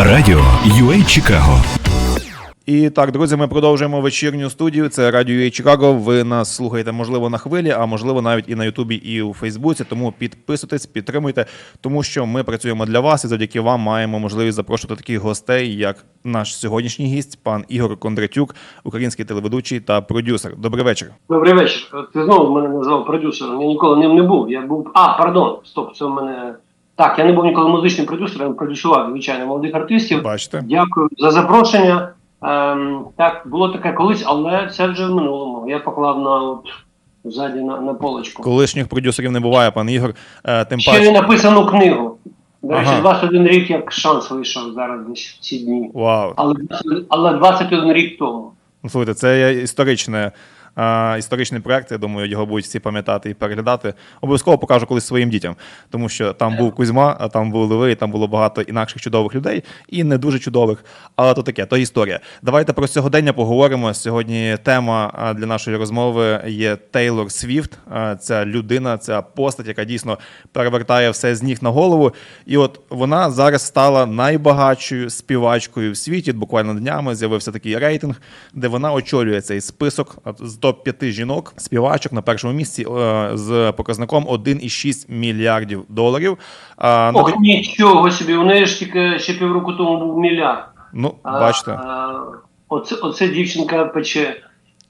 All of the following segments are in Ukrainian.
Радіо UA Чикаго І так, друзі, ми продовжуємо вечірню студію. Це Радіо UA Чикаго. Ви нас слухаєте, можливо, на хвилі, а можливо, навіть і на Ютубі, і у Фейсбуці. Тому підписуйтесь, підтримуйте, тому що ми працюємо для вас і завдяки вам маємо можливість запрошувати таких гостей, як наш сьогоднішній гість, пан Ігор Кондратюк, український телеведучий та продюсер. Добрий вечір. Добрий вечір. Ти знову мене назвав продюсером. Я ніколи ним не був. Я був. А, пардон, стоп, це в мене. Так, я не був ніколи музичним продюсером, продюсував, звичайно, молодих артистів. Бачите? Дякую за запрошення. Ем, так, було таке колись, але це вже в минулому. Я поклав на от ззаді на, на полочку. Колишніх продюсерів не буває, пан Ігор. Е, Тим Ще не написану книгу. До речі, Ага. 21 рік як шанс вийшов зараз в ці дні. Вау. Але, але 21 рік тому. Ну, Слухайте, це історичне, історичний проект. Я думаю, його будуть всі пам'ятати і переглядати. Обов'язково покажу колись своїм дітям, тому що там був Кузьма, а там був Леви, і там було багато інакших чудових людей, і не дуже чудових. Але то таке, то історія. Давайте про сьогодення поговоримо. Сьогодні тема для нашої розмови є Тейлор Свіфт. Ця людина, ця постать, яка дійсно перевертає все з ніг на голову. І от вона зараз стала найбагатшою співачкою в світі. Буквально днями з'явився такий рейтинг, де вона очолює цей список з топ 5 жінок співачок на першому місці е, з показником 1,6 мільярдів доларів. Ох, на... Нічого собі, у неї ж тільки ще півроку тому був мільярд. ну, бачите, а, Оце, оце дівчинка пече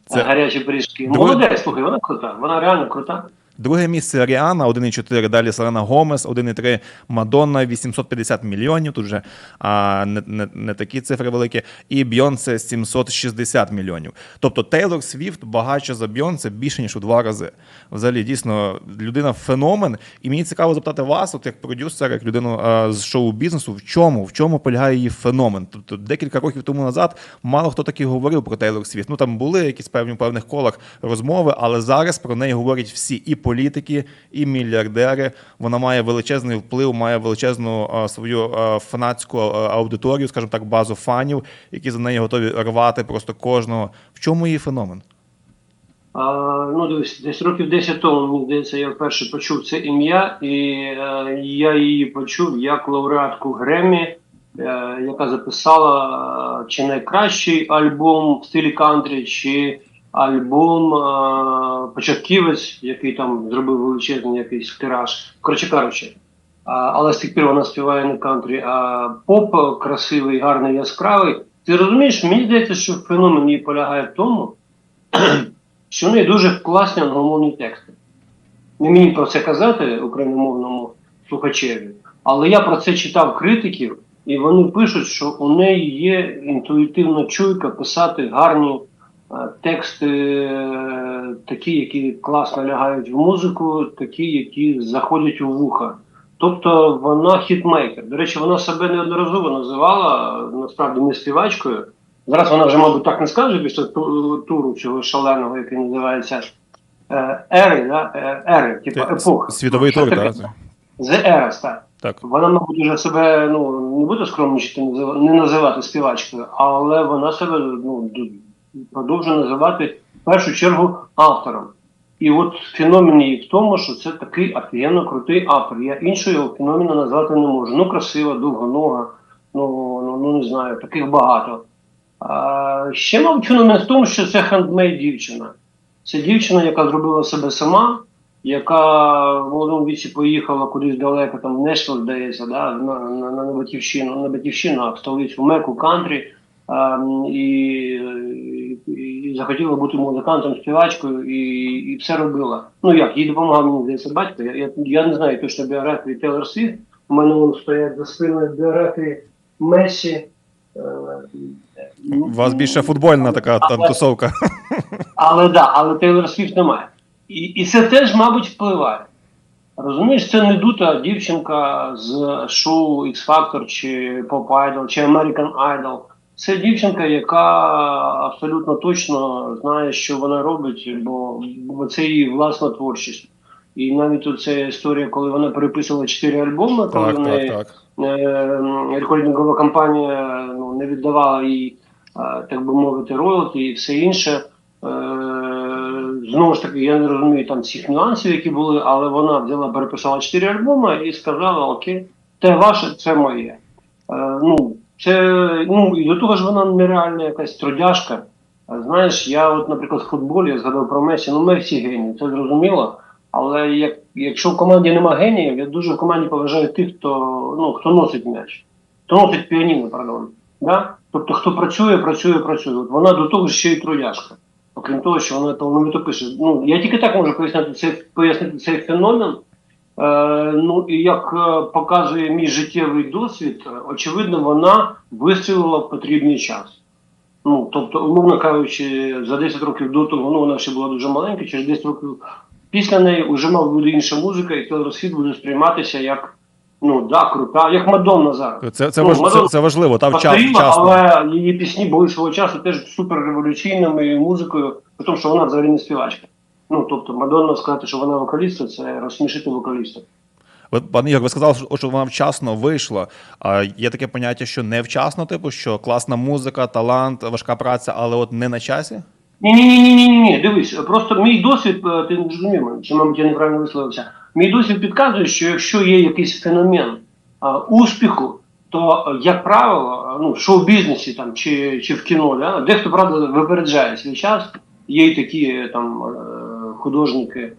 Це- гарячі пиріжки. Молодець, слухай, вона крута, вона реально крута. Друге місце Ріана 1,4, далі Селена Гомес, 1,3 Мадонна 850 мільйонів. Тут вже а, не, не, не такі цифри великі. І Бйонсе 760 мільйонів. Тобто Тейлор Свіфт багатша за Бйонсе більше ніж у два рази. Взагалі, дійсно, людина феномен. І мені цікаво запитати вас, от як продюсера, як людину а, з шоу-бізнесу, в чому, в чому полягає її феномен? Тобто декілька років тому назад мало хто таки говорив про Тейлор Свіфт. Ну там були якісь певні певних колах розмови, але зараз про неї говорять всі і політики, і мільярдери. Вона має величезний вплив, має величезну свою фанатську аудиторію, скажімо так, базу фанів, які за неї готові рвати просто кожного. В чому її феномен? А, ну, дивись, десь років 10 тому, мені здається, я вперше почув це ім'я, і е, я її почув як лауреатку Греммі, е, яка записала е, чи найкращий альбом в стилі кантрі, чи альбом е, Початківець, який там зробив величезний якийсь тираж. Коротше кажучи. Але з тих пір вона співає не кантрі, а поп красивий, гарний, яскравий. Ти розумієш, мені здається, що феномен її полягає в тому, що в неї дуже класні англомовні тексти. Не мені про це казати україномовному слухачеві, але я про це читав критиків, і вони пишуть, що у неї є інтуїтивна чуйка писати гарні е, тексти, е, такі, які класно лягають в музику, такі, які заходять у вуха. Тобто вона хітмейкер. До речі, вона себе неодноразово називала насправді не співачкою. Зараз вона вже, мабуть, так не скаже після туру цього шаленого, який називається е, Ери, да? Е, Ери, типу епох. Світовий тур, так? The Eras, так. Так. Вона, мабуть, вже себе ну, не буде скромничати, не називати співачкою, але вона себе ну, продовжує називати в першу чергу автором. І от феномен її в тому, що це такий офігенно крутий автор. Я іншого його феномена назвати не можу. Ну, красива, довгонога, ну, ну, ну не знаю, таких багато. А, ще, мабуть, феномен в тому, що це хендмейд дівчина. Це дівчина, яка зробила себе сама, яка в молодому віці поїхала кудись далеко, там в Нешвілл, здається, да, на, на, на, батьківщину, на батьківщину, а в столицю Меку, кантрі, а, і, і захотіла бути музикантом, співачкою, і, і все робила. Ну як, їй допомагав мені здається батько. Я, я, я не знаю точно біографії Тейлор Свіфт. У мене вон стоять за спиною біографії Месі. Е, У вас більше футбольна така там тусовка. але да, але Тейлор Свіфт немає. І, і це теж, мабуть, впливає. Розумієш, це не дута дівчинка з шоу X Factor чи Pop Idol, чи American Idol. Це дівчинка, яка абсолютно точно знає, що вона робить, бо, бо це її власна творчість. І навіть оця історія, коли вона переписувала чотири альбоми, коли в неї так, так. е, рекордингова компанія ну, не віддавала їй, е, так би мовити, роялті і все інше. Е, Знову ж таки, я не розумію там всіх нюансів, які були, але вона взяла, переписала чотири альбоми і сказала: Окей, те ваше, це моє. Е, Ну, Це ну і до того ж вона нереальна якась трудяшка. А Знаєш, я от, наприклад, в футболі згадав про Месі, ну ми всі генії, це зрозуміло. Але як, якщо в команді нема геніїв, я дуже в команді поважаю тих, хто ну хто носить м'яч, хто носить піаніно, пардон. Да? Тобто, хто працює, працює, працює. От вона до того ж ще й трудяшка. Окрім того, що вона талановито пише. Ну, я тільки так можу пояснити цей, пояснити цей феномен. Е, ну і як е, показує мій життєвий досвід, е, очевидно, вона вистрілила в потрібний час. Ну, тобто, умовно кажучи, за 10 років до того, ну вона ще була дуже маленька, через 10 років після неї вже мав буде інша музика, і Тейлор Світ буде сприйматися як ну да, крута, як Мадонна зараз. Це, це, Ну, важ, Мадонна це важливо, та вчасно. але її пісні були свого часу теж суперреволюційними музикою, при тому, що вона взагалі не співачка. Ну тобто Мадонна сказати, що вона вокалістка, це розсмішити вокаліста. Ви, пане Ігор, ви сказали, що- вона вчасно вийшла. А є таке поняття, що невчасно, типу, що класна музика, талант, важка праця, але от не на часі? Ні, ні, ні, ні, ні, ні. Дивись, просто мій досвід, е, ти не зрозумів, мене, чи мабуть я неправильно висловився. Мій досвід підказує, що якщо є якийсь феномен а, успіху, то, е, як правило, е, ну, в шоу-бізнесі там чи, чи в кіно, да, дехто правда випереджає свій час. Є й такі там художники,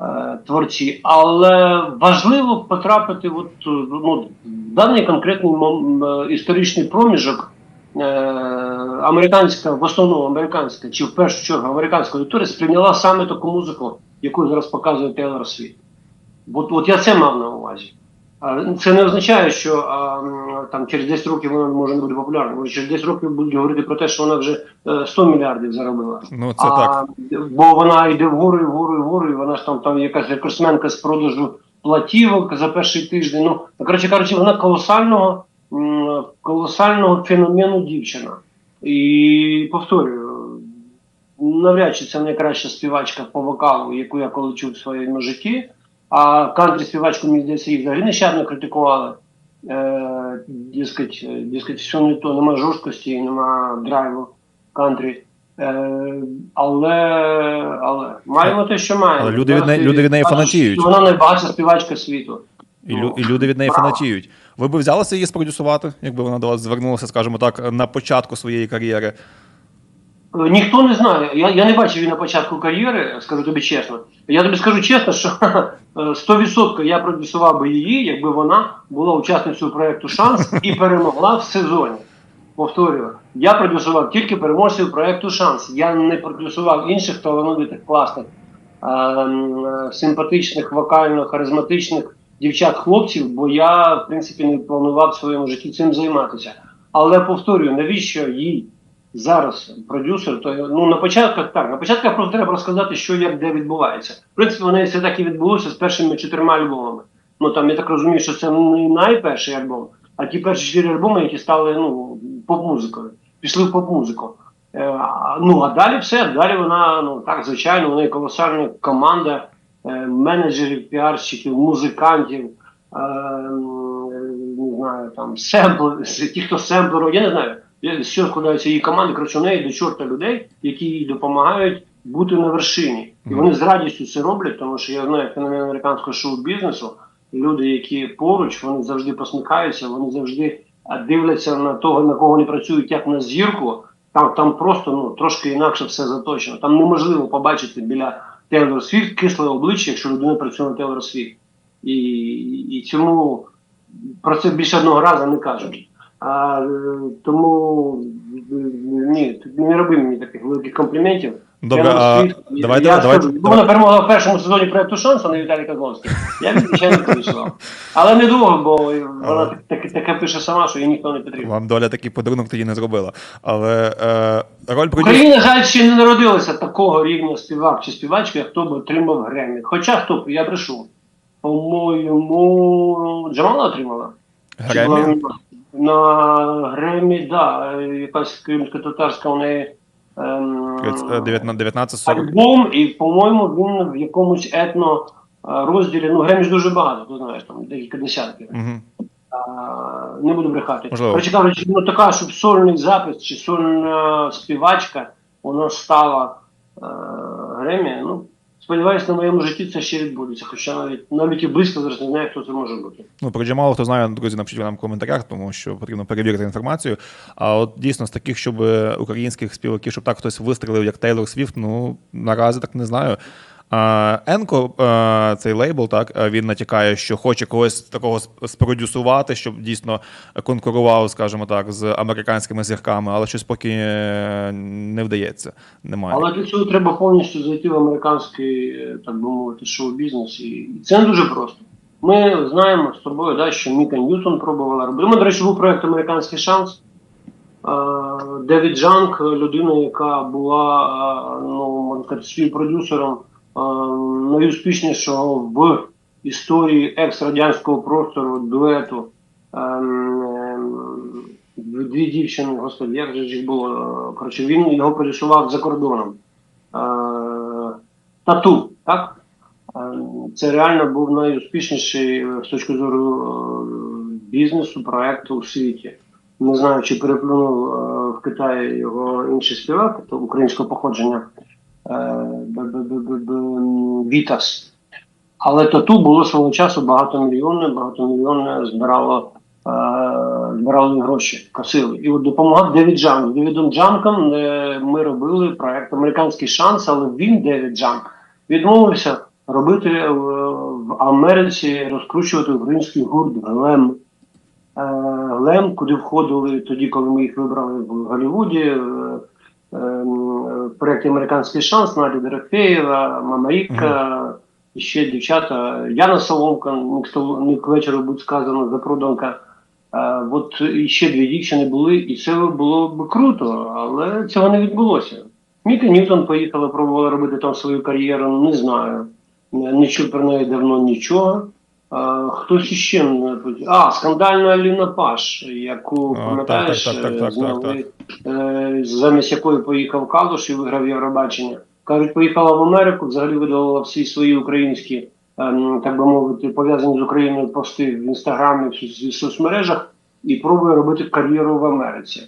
е, творці, але важливо потрапити от, ну, в даний конкретний історичний проміжок е, американська, в основному американська, чи в першу чергу американська аудиторія сприйняла саме таку музику, яку зараз показує Тейлор Світ. От, от я це мав на увазі. Це не означає, що а, там через 10 років вона може не бути популярною. Може, через 10 років будуть говорити про те, що вона вже е, 100 мільярдів заробила. Ну, це а, так. Бо вона йде вгору, і вгору, і вгору, і вона ж там, там якась рекордсменка з продажу платівок за перший тиждень. Ну, коротше кажучи, вона колосального, колосального феномену дівчина. І повторюю, навряд чи це найкраща співачка по вокалу, яку я коли чув в своєму житті. А кантрі співачку, мені здається, їх взагалі нещадно критикували. Е, дескать, е, все не то, нема жорсткості, нема драйву кантрі. Е, але, але маємо те, що маємо. Але люди від неї- люди від неї фанатіють. Вона найбагатша співачка світу. І, лю, і люди від неї фанатіють. Ви б взялися її спродюсувати, якби вона до вас звернулася, скажімо так, на початку своєї кар'єри. Е, Ніхто не знає. Я, я не бачив її на початку кар'єри, скажу тобі чесно. Я тобі скажу чесно, що е, 100% я продюсував би її, якби вона була учасницею проєкту Шанс і перемогла в сезоні. Повторюю, я продюсував тільки переможців проєкту Шанс. Я не продюсував інших талановитих, класних, е, е, симпатичних, вокально, харизматичних дівчат-хлопців, бо я, в принципі, не планував в своєму житті цим займатися. Але повторюю, навіщо їй зараз продюсер, то ну на початках так, на початках просто треба розказати, що як де відбувається. В принципі, вони все так і відбулося з першими чотирма альбомами. Ну там я так розумію, що це не найперший альбом, а ті перші чотири альбоми, які стали ну поп-музикою, пішли в поп-музику. Е, ну а далі все, далі вона ну так звичайно, вона є колосальна команда е, менеджерів, піарщиків, музикантів. Е, не знаю, там семпл, ті, хто семплеру, я не знаю, я- з чого складаються її команди, коротше, у неї до чорта людей, які їй допомагають бути на вершині. І вони з радістю це роблять, тому що я знаю феномен американського шоу-бізнесу. Люди, які поруч, вони завжди посміхаються, вони завжди дивляться на того, на кого вони працюють, як на зірку. Там, там просто ну, трошки інакше все заточено. Там неможливо побачити біля Тейлор Свіфт кисле обличчя, якщо людина працює на Тейлор Свіфт. І, і цьому про це більше одного разу не кажуть. А, тому ні, не роби мені таких великих компліментів. Добре, Тейлор а давайте- я давайте- скажу, вона перемогла в першому сезоні проєкту шанс, а не Віталій Козловський. Я б звичайно підійшла. Але недовго, бо вона так, так, таке пише сама, що їй ніхто не потрібен. Вам доля такий подарунок тоді не зробила. Але е, роль продюсера. Україні, на жаль, ще не народилося такого рівня співак чи співачки, хто б отримав Гремі. Хоча хто б, я брешу. По-моєму, Джамала отримала. Гремі. На Гремі, да, якась кримсько-татарська у неї. ем, 1940. альбом, і, по-моєму, він в якомусь етно е, розділі. Ну, Гремі ж дуже багато, ти знаєш, там декілька десятків. Угу. А, не буду брехати. Коротше кажучи, ну така, щоб сольний запис чи сольна співачка, вона стала е, Гремі, ну, сподіваюся, на моєму житті це ще відбудеться. Хоча навіть навіть і близько зараз не знаю, хто це може бути. Ну, про Джамала, хто знає, друзі, напишіть нам в коментарях, тому що потрібно перевірити інформацію. А от дійсно з таких, щоб українських співаків, щоб так хтось вистрелив, як Тейлор Свіфт, ну наразі так не знаю. Енко, е, цей лейбл, так е, він натякає, що хоче когось такого спродюсувати, щоб дійсно конкурував, скажімо так, з американськими зірками, але щось поки е, не вдається. Немає. Але для цього треба повністю зайти в американський, так би мовити, шоу-бізнес. І це не дуже просто. Ми знаємо з тобою, да, що Міка Ньютон пробувала робити. Ми, до речі, був проєкт Американський шанс. Девід Джанк, людина, яка була ну, співпродюсером е, найуспішнішого в історії екс-радянського простору дуету. ем, ем, Дві дівчини, господи, як же їх було? Коротше, він його продюсував за кордоном. Е, Тату, так? Е, Це реально був найуспішніший е, з точки зору е, бізнесу, проекту у світі. Не знаю, чи переплюнув в Китаї його інший співак, то українського походження Вітас. Але тату було свого часу багатомільйонне, багатомільйонне збирало, е, збирали гроші, косили. І от допомагав Девід Джанк. З Девідом Джанком е, ми робили проект Американський шанс, але він, Девід Джанк, відмовився робити е, в Америці, розкручувати український гурт Глем. Глем, куди входили тоді, коли ми їх вибрали в Голлівуді. Е, е, в проєкті Американський шанс Надя Дорофеєва, Мама Ікка, і ще дівчата, Яна Соломка, не к вечору будь сказано, запроданка. Е, От ще дві дівчини були, і це було б круто, але цього не відбулося. Міка Ньютон поїхала, пробувала робити там свою кар'єру, ну, не знаю. Не чув про неї давно нічого. Хтось іще не А, скандальна Аліна Паш, яку пам'ятаєш, так, так, так, так, е, так, замість якої поїхав Калуш і виграв Євробачення. Кажуть, поїхала в Америку, взагалі видалила всі свої українські, ем, так би мовити, пов'язані з Україною пости в інстаграмі, в соцмережах і пробує робити кар'єру в Америці.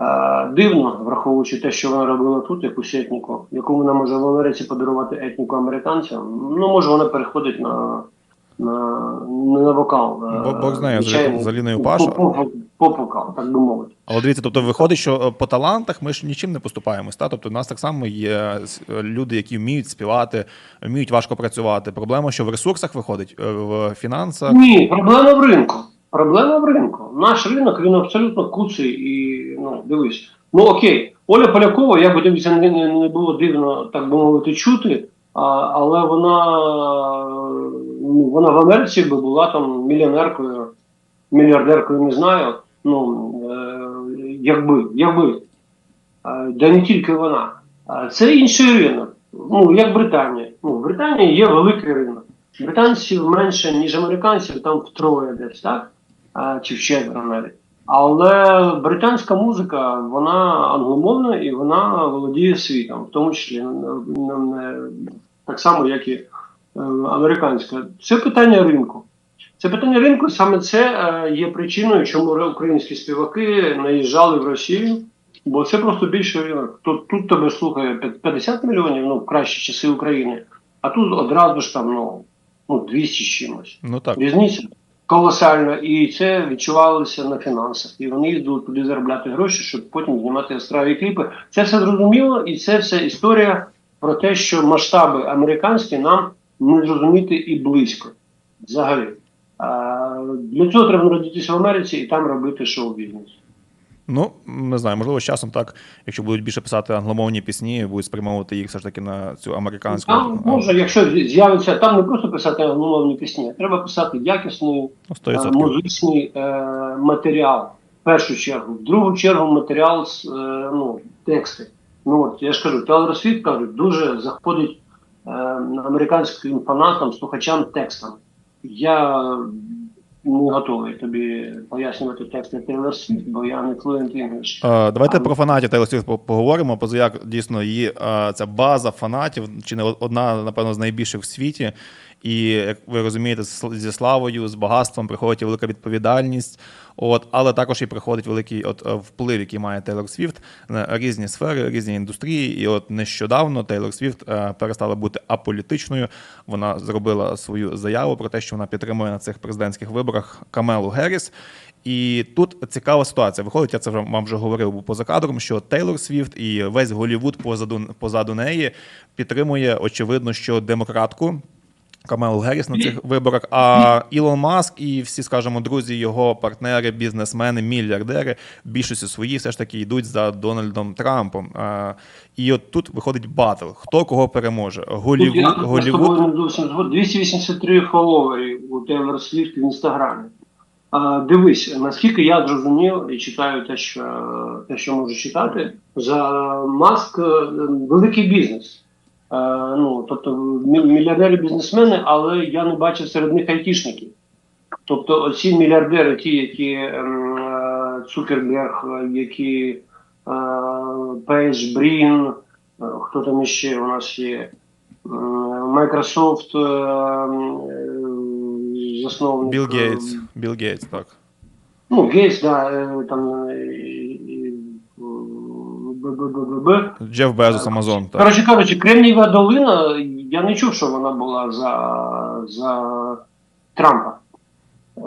Е, Дивно, враховуючи те, що вона робила тут, якусь етніку, яку вона може в Америці подарувати етніку американцям. Ну, може, вона переходить на, не на вокал. е, Бог- Бог знає, з- звичайний з Аліною Паш. поп- поп- Поп-вокал, так би мовити. Але дивіться, тобто виходить, що е, по талантах ми ж нічим не поступаємось. Та? Тобто, у нас так само є люди, які вміють співати, вміють важко працювати. Проблема, що в ресурсах виходить, е, в фінансах. Ні, проблема в ринку. Проблема в ринку. Наш ринок він абсолютно куций і ну дивись. Ну окей, Оля Полякова, як би тобі не, було дивно, так би мовити, чути, але вона, ну, вона в Америці би була там мільйонеркою, мільярдеркою, не знаю. Ну е, якби, якби. Е, Да не тільки вона. Це інший ринок. Ну, як Британія. Ну, в Британії є великий ринок. Британців менше, ніж американців, там втроє десь, так? А, чи в четверо навіть. Але британська музика, вона англомовна і вона володіє світом, в тому числі так само, як і е, американська. Це питання ринку. Це питання ринку, саме це е, є причиною, чому українські співаки наїжджали в Росію, бо це просто більший ринок. Тут, тут тебе слухає 50 мільйонів, ну, в кращі часи України, а тут одразу ж там ну, ну 200 з чимось. Ну так. Різниця колосальна, і це відчувалося на фінансах. І вони йдуть туди заробляти гроші, щоб потім знімати яскраві кліпи. Це все зрозуміло, і це все історія про те, що масштаби американські нам не зрозуміти і близько. Взагалі. Для цього треба народитися в Америці і там робити шоу-бізнес. Ну, не знаю, можливо, з часом так, якщо будуть більше писати англомовні пісні, будуть спрямовувати їх все ж таки на цю американську. Там може, якщо з'явиться, там не просто писати англомовні пісні, а треба писати якісний Ну, е, 100%. музичний е, матеріал в першу чергу. В другу чергу матеріал з е, ну, тексти. Ну от я ж кажу, Тейлор Світ кажуть, дуже заходить е, американським фанатам, слухачам текстом. Я не готовий тобі пояснювати тексти Тейлор Світ, бо я не fluent English. Е, Давайте А, про фанатів Тейлор Свіфт по- поговоримо. Позаяк дійсно її е, ця база фанатів, чи не одна, напевно, з найбільших в світі. І як ви розумієте, зі славою, з багатством приходить і велика відповідальність. От, але також і приходить великий от, е, вплив, який має Тейлор Свіфт на різні сфери, різні індустрії. І от нещодавно Тейлор Свіфт е, перестала бути аполітичною. Вона зробила свою заяву про те, що вона підтримує на цих президентських виборах Камелу Герріс. І тут цікава ситуація. Виходить, я це вже вам вже говорив поза кадром, що Тейлор Свіфт і весь Голівуд позаду позаду неї підтримує очевидно, що демократку. Камелу Герріс на цих виборах. А Ілон Маск і всі, скажімо, друзі, його партнери, бізнесмени, мільярдери в більшості свої все ж таки йдуть за Дональдом Трампом. А, і от тут виходить батл. Хто кого переможе? Я Голівуд, я з тобою Голівуд. не зовсім згоден. 283 фоловері у Тейлор Свіфт в інстаграмі. А, дивись, наскільки я зрозумів і читаю те, що те, що можу читати, за Маск е, великий бізнес. Е, ну, тобто мільярдери бізнесмени, але я не бачив серед них айтішників. Тобто оці мільярдери, ті, які ем, е, Цукерберг, які е, Пейдж, Брін, хто там іще у нас є, Microsoft, засновник. Білл Гейтс. Білл Гейтс, так. Ну, Гейтс, да, там б-б-б-б-б. Джеф Безос, Амазон. Так. Коротше кажучи, Кремнієва долина, я не чув, що вона була за, за Трампа. Е,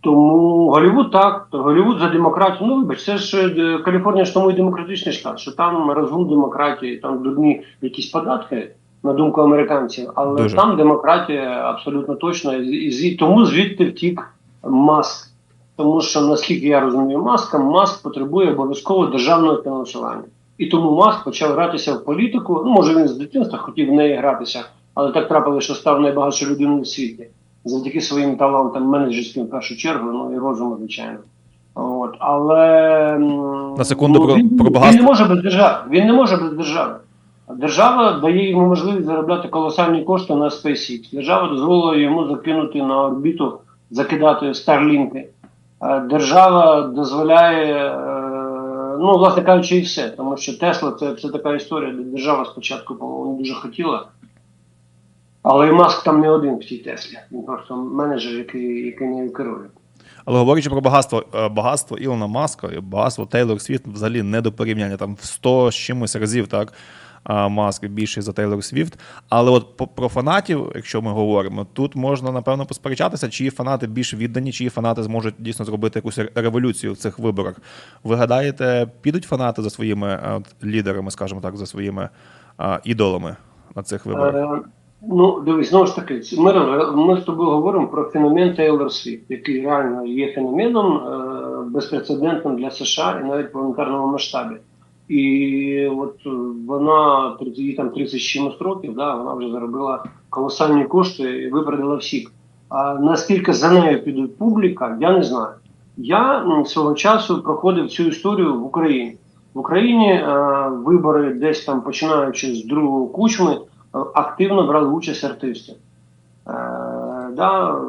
Тому Голівуд так, Голівуд за демократію. Ну, вибач, це ж е, Каліфорнія ж тому і демократичний штат, що там розгул демократії, там дурні якісь податки, на думку американців, але Дуже. там демократія абсолютно точно. І, і, звід- тому звідти втік Маск. Тому що, наскільки я розумію, Маска, Маск потребує обов'язково державного фінансування. І тому Маск почав гратися в політику. Ну, може, він з дитинства хотів в неї гратися, але так трапилося, що став найбагатшою людиною у світі. Завдяки своїм талантам менеджерським в першу чергу, ну і розуму, звичайно. От, але На секунду про- він, про він не може без держави. Він не може без держави. Держава дає йому можливість заробляти колосальні кошти на SpaceX. Держава дозволила йому закинути на орбіту, закидати старлінки. Е, Держава дозволяє, е, ну, власне кажучи, і все. Тому що Тесла це, це така історія, де держава спочатку, по-моєму, дуже хотіла. Але і Маск там не один в цій Теслі. Він просто менеджер, який, який нею керує. Але говорячи про багатство, е, багатство Ілона Маска і багатство Тейлор Свіфт взагалі не до порівняння. Там в 100 з чимось разів так. Маск більший за Тейлор Свіфт. Але от про фанатів, якщо ми говоримо, тут можна напевно посперечатися, чиї фанати більш віддані, чиї фанати зможуть дійсно зробити якусь революцію в цих виборах. Ви гадаєте, підуть фанати за своїми от, лідерами, скажімо так, за своїми а, ідолами на цих виборах? Е, ну, дивись, знову ж таки, ми, ми з тобою говоримо про феномен Тейлор Свіфт, який реально є феноменом е, безпрецедентним для США і навіть в планетарному масштабі. І от е, вона 30, їй там 30 чимось років, да, вона вже заробила колосальні кошти і випередила всіх. А наскільки за нею підуть публіка, я не знаю. Я свого часу проходив цю історію в Україні. В Україні е, вибори десь там починаючи з другого кучми, е, активно брали участь артисти. Е, да,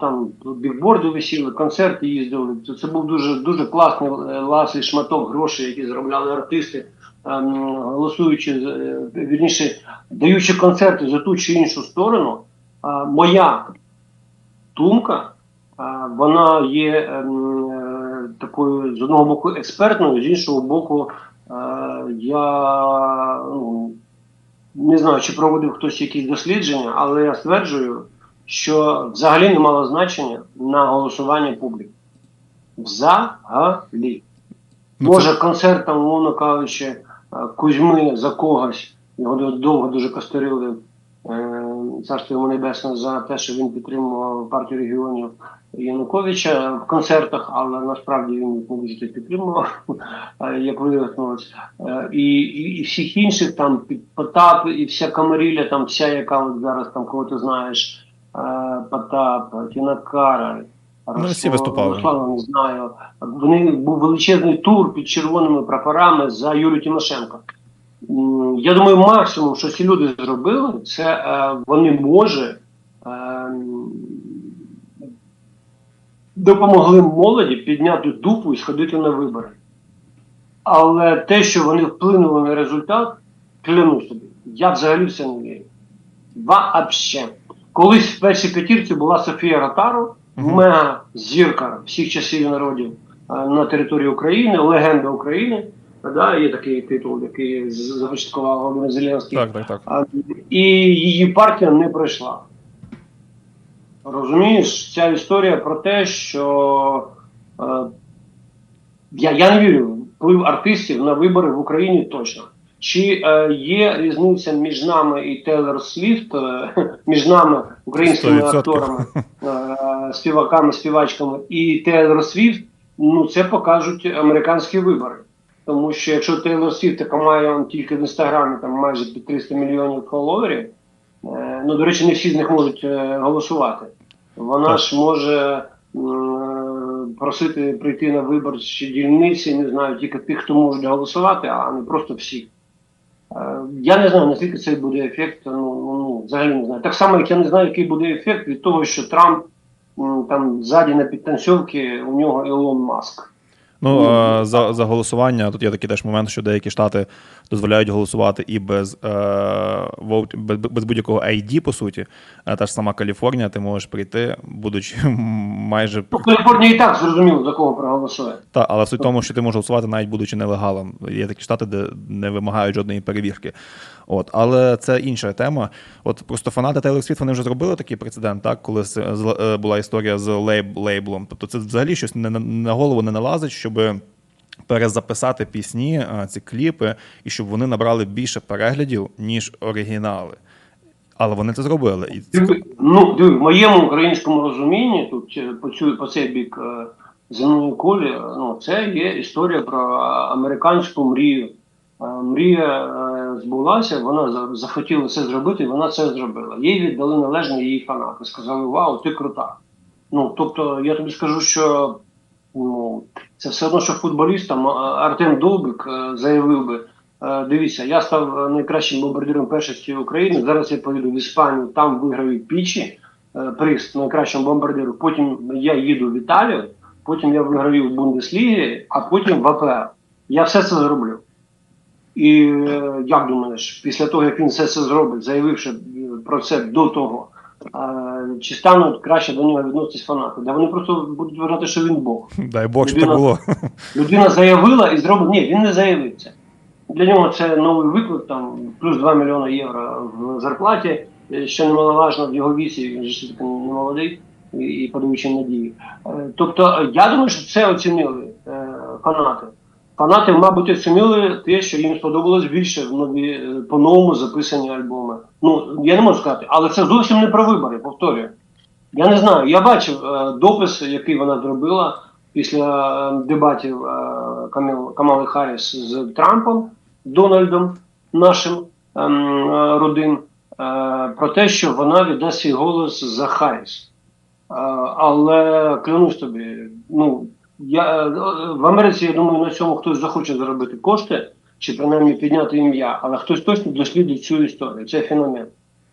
там бікборди висіли, концерти їздили. Це, це був дуже дуже класний е, ласий шматок грошей, які заробляли артисти, ем, голосуючи, е, вірніше, даючи концерти за ту чи іншу сторону. Моя думка, а, вона є ем, е, такою з одного боку експертною, з іншого боку, е, я ну, не знаю, чи проводив хтось якісь дослідження, але я стверджую, що взагалі не мало значення на голосування публіки. Взагалі. Ну, Може, концерт там, умовно кажучи, е, Кузьми за когось, його довго дуже костерили е, царство йому небесне за те, що він підтримував партію регіонів Януковича в концертах, але насправді він їх не дуже підтримував, е, як виявилось. І, і, і всіх інших там Потап, і вся Камаріля, там вся, яка от зараз там кого ти знаєш, Потап, Тіна Кара. Ну, всі виступали. Руслана, не знаю. Вони був величезний тур під червоними прапорами за Юлію Тимошенко. Я думаю, максимум, що ці люди зробили, це е, вони може е, допомогли молоді підняти дупу і сходити на вибори. Але те, що вони вплинули на результат, клянусь тобі, я взагалі в це не вірю. Вообще. Колись в першій п'ятірці була Софія Ротару, Мгм. мега зірка всіх часів і народів е, на території України, легенда України. Да, є такий титул, який започаткував Володимир Зеленський. Так, так, так. А, І її партія не пройшла. Розумієш, ця історія про те, що е, я, я не вірю вплив артистів на вибори в Україні точно. Чи е, є різниця між нами і Тейлор Свіфт, е, між нами, українськими 100%. акторами, е, співаками, співачками і Тейлор Свіфт? Ну це покажуть американські вибори. Тому що якщо Тейлор Свіфт, яка має он, тільки в інстаграмі там майже під 300 мільйонів фоловерів, е, ну до речі, не всі з них можуть е, голосувати. Вона Так. ж може м, просити прийти на виборчі дільниці, не знаю, тільки тих, хто можуть голосувати, а не просто всі. Е, Я не знаю, наскільки це буде ефект. Ну, ну, ну, взагалі не знаю. Так само, як я не знаю, який буде ефект від того, що Трамп там ззаді на підтанцьовці у нього Ілон Маск. Ну, е, за, за голосування тут є такий теж момент, що деякі штати дозволяють голосувати і без, е, vote- без, без будь-якого ID, по суті. Е, Та ж сама Каліфорнія, ти можеш прийти, будучи майже Ну, Каліфорнія і так зрозуміло, за кого проголосує. Та, але суть в тому, що ти можеш голосувати навіть будучи нелегалом. Є такі штати, де не вимагають жодної перевірки. От, але це інша тема. От просто фанати Taylor Swift, вони вже зробили такий прецедент, так, коли е, була історія з лейб, лейблом. Тобто це взагалі щось не, на- голову не налазить, щоб перезаписати пісні, е, ці кліпи, і щоб вони набрали більше переглядів, ніж оригінали. Але вони це зробили. Ну, в моєму українському розумінні, тут е, по, цей бік е, земної кулі, е, ну, це є історія про американську мрію. Мрія збулася, вона захотіла це зробити, і вона це зробила. Їй віддали належне її фанати. Сказали, вау, ти крута. Ну, тобто, я тобі скажу, що ну, це все одно, що футболістам Артем Довбик е, заявив би. Е, Дивіться, я став е, найкращим бомбардиром першості України. Зараз я поїду в Іспанію, там виграю пічі, приз найкращому бомбардиру. Потім я їду в Італію, потім я виграю в Бундеслігі, а потім в АПР. Я все це зроблю. І як думаєш, після того, як він все це зробить, заявивши про це до того, чи стануть краще до нього відноситись фанати? Да вони просто будуть вважати, що він Бог. дай Бог, щоб так було. Людина заявила і зробила. Ні, він не заявив це. Для нього це новий виклик, там плюс 2 мільйони євро в зарплаті, е, що немаловажно в його віці, він все-таки не молодий і, подаючи надії. Е, Тобто, е, я думаю, що це оцінили фанати. Фанати, мабуть, оцінили те, що їм сподобалось більше нові е, по-новому записані альбоми. Ну, я не можу сказати, але це зовсім не про вибори, повторюю. Я не знаю. Я бачив е, допис, який вона зробила після е, дебатів е, Камали Харріс з Трампом, Дональдом нашим ем, е, родим, е, про те, що вона віддасть свій голос за Харріс. Е, але клянусь тобі, ну я е, в Америці, я думаю, на цьому хтось захоче заробити кошти чи принаймні підняти ім'я, але хтось точно дослідить цю історію. Це феномен.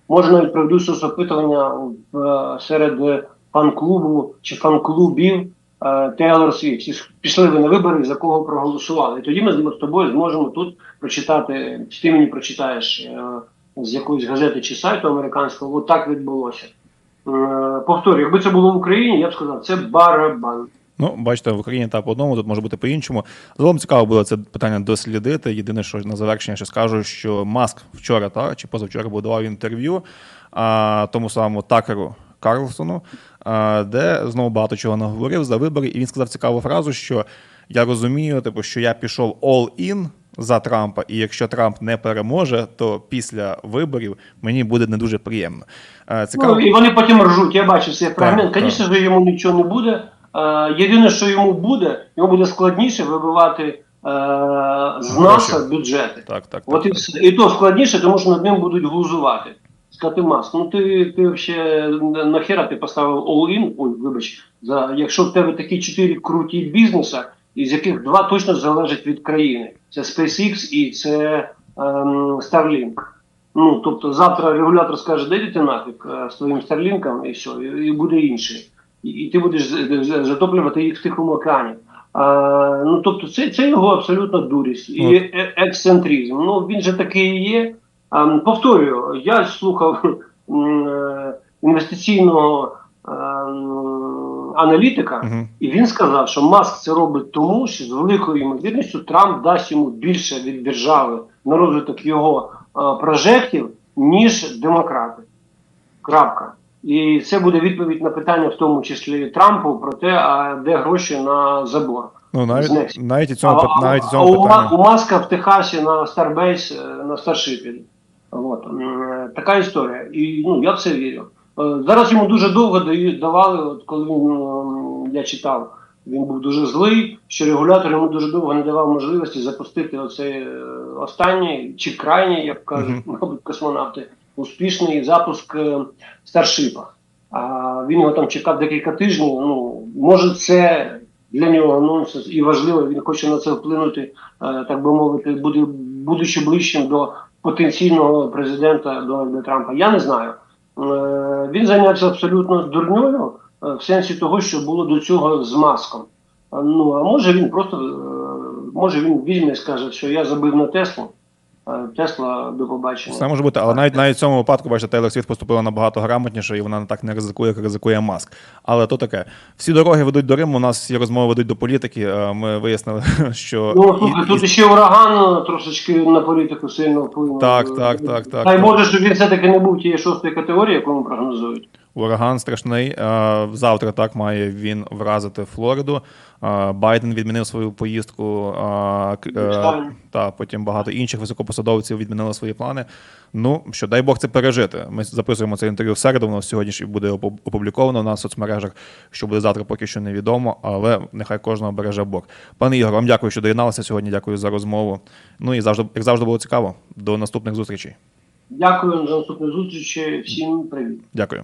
Може навіть проведу соцопитування е, серед е, фан-клубу чи фан-клубів е, Тейлор Свіфт. Пішли ви на вибори, за кого проголосували. І тоді ми з тобою зможемо тут прочитати, чи ти мені прочитаєш е, з якоїсь газети чи сайту американського, от так відбулося. Е, Повторюю, якби це було в Україні, я б сказав, це барабан. Ну, бачите, в Україні та по одному, тут може бути по-іншому. Загалом цікаво було це питання дослідити. Єдине, що на завершення ще скажу, що Маск вчора та чи позавчора був давав інтерв'ю а, тому самому Такеру Карлсону, а, де знову багато чого наговорив за вибори, і він сказав цікаву фразу, що я розумію, типу, що я пішов all-in за Трампа, і якщо Трамп не переможе, то після виборів мені буде не дуже приємно. Цікаво. Ну, і вони потім ржуть. Я бачив цей фрагмент. Звісно ж, йому нічого не буде. Е, єдине, що йому буде, йому буде складніше вибивати е, з НАСА бюджети. Так, так, От так, і так. І то складніше, тому що над ним будуть глузувати. Сказати Маск, ну ти, ти взагалі нахера ти поставив all-in, ой, вибач, за, якщо в тебе такі чотири круті бізнеса, із яких два точно залежать від країни. Це SpaceX і це ем, Starlink. Ну, тобто завтра регулятор скаже, де йдете нафіг е, з твоїм Старлінком, і все, і, і буде інший. І, ти будеш затоплювати їх в Тихому океані. А, ну, тобто, це, це його абсолютно дурість і е- ексцентризм. Ну, він же такий є. А, повторюю, я слухав е, інвестиційного аналітика, Мгм. і він сказав, що Маск це робить тому, що з великою ймовірністю Трамп дасть йому більше від держави на розвиток його е, прожектів, ніж демократи. Крапка. І це буде відповідь на питання, в тому числі Трампу, про те, а де гроші на забор. Ну, навіть, навіть і цьому, А- навіть і а цьому у, Ма- у Маска в Техасі на е, на Старшипі. От. е, Така історія. І ну, я в це вірю. Е, Зараз йому дуже довго давали, от коли він, я читав, він був дуже злий, що регулятор йому дуже довго не давав можливості запустити оцей е, останній чи крайній, як кажуть, мабуть, космонавти, успішний запуск е, Старшипа. А він його там чекав декілька тижнів. Ну, може, це для нього нонсенс і важливо, він хоче на це вплинути, е, так би мовити, буде, будучи ближчим до потенційного президента Дональда Трампа. Я не знаю. Е, Він зайнявся абсолютно дурньою в сенсі того, що було до цього з маском. Ну а може він просто може він візьме і скаже, що я забив на Теслу. Е, Тесла до побачення. Все може бути, але навіть навіть в цьому випадку, бачите, Тейлор Свіфт поступила набагато грамотніше, і вона так не ризикує, як ризикує Маск. Але то таке. Всі дороги ведуть до Риму, у нас всі розмови ведуть до політики. Е, Ми вияснили, що Ну, слухай, і- тут ще ураган трошечки на політику сильно вплинув. Так, так, так, так, Дай так. Боже, щоб він все-таки не був тієї шостої категорії, яку ми прогнозують. ураган страшний. Е, Завтра так має він вразити Флориду. Байден відмінив свою поїздку. е. Та потім багато інших високопосадовців відмінили свої плани. Ну що дай Бог це пережити. Ми записуємо це інтерв'ю в середу. Воно сьогодні ж буде опубліковано на соцмережах. Що буде завтра, поки що невідомо, але нехай кожного береже Бог. Пане Ігор, вам дякую, що доєдналися сьогодні. Дякую за розмову. Ну і завжди, як завжди, було цікаво. До наступних зустрічей. Дякую за наступні зустрічі. Всім привіт. Дякую.